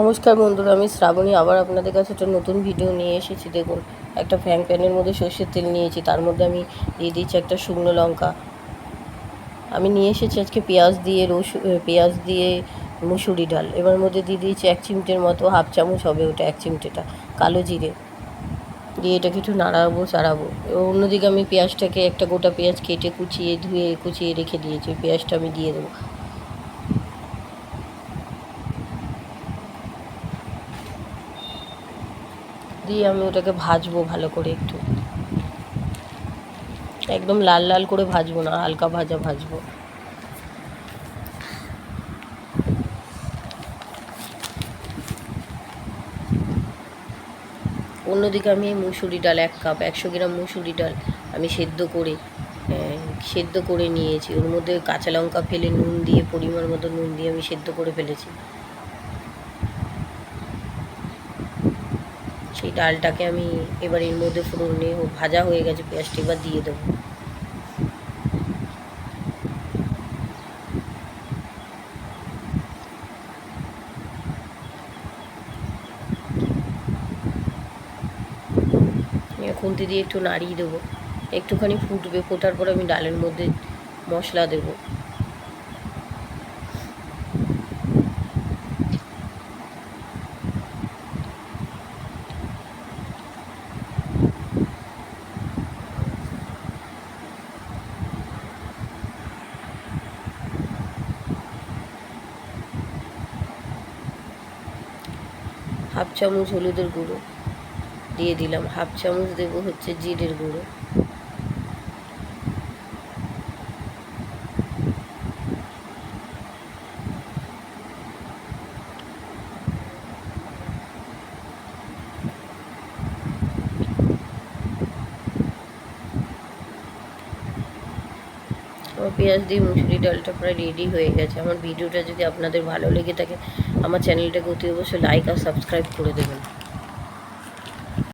নমস্কার বন্ধুরা, আমি শ্রাবণী। আবার আপনাদের কাছে একটা নতুন ভিডিও নিয়ে এসেছি। দেখুন, একটা ফ্যাং প্যানের মধ্যে সর্ষের তেল নিয়েছি। তার মধ্যে আমি দিয়ে দিচ্ছি একটা শুকনো লঙ্কা। আমি নিয়ে এসেছি আজকে পেঁয়াজ দিয়ে, রসুন পেঁয়াজ দিয়ে মুসুরি ডাল। এবার মধ্যে দিয়ে দিয়েছি এক চিমটের মতো হাফ চামচ হবে ওটা, এক চিমটেটা। কালো জিরে। দিয়ে এটাকে একটু নাড়াবো, চাড়াবো। অন্যদিকে আমি পেঁয়াজটাকে একটা গোটা পেঁয়াজ কেটে কুচিয়ে ধুয়ে, কুচিয়ে রেখে দিয়েছি। পেঁয়াজটা আমি দিয়ে দেবো। দিয়ে আমি ওটাকে ভাজবো ভালো করে একটু। একদম লাল লাল করে ভাজবো না, হালকা ভাজা ভাজবো। অন্যদিকে আমি মুসুরি ডাল এক কাপ, একশো গ্রাম মুসুরি ডাল আমি সেদ্ধ করে সেদ্ধ করে নিয়েছি। ওর মধ্যে কাঁচা লঙ্কা ফেলে নুন দিয়ে, পরিমাণ মতো নুন দিয়ে আমি সেদ্ধ করে ফেলেছি। সেই ডালটাকে আমি এবার এর মধ্যে ফোড়নে ও ভাজা হয়ে গেছে, পেঁয়াজটি এবার দিয়ে দেবো। খুন্তি দিয়ে একটু নাড়িয়ে দেবো। একটুখানি ফুটবে, ফোটার পর আমি ডালের মধ্যে মশলা দেবো। হাফ চামচ হলুদের গুঁড়ো দিয়ে দিলাম। হাফ চামচ দেবো হচ্ছে জিরের গুঁড়ো। আমার পেঁয়াজ দিয়ে মুসুরি ডালটা প্রায় রেডি হয়ে গেছে। আমার ভিডিওটা যদি আপনাদের ভালো লেগে থাকে, আমার চ্যানেলটাকে অতি অবশ্যই লাইক আর সাবস্ক্রাইব করে দেবেন।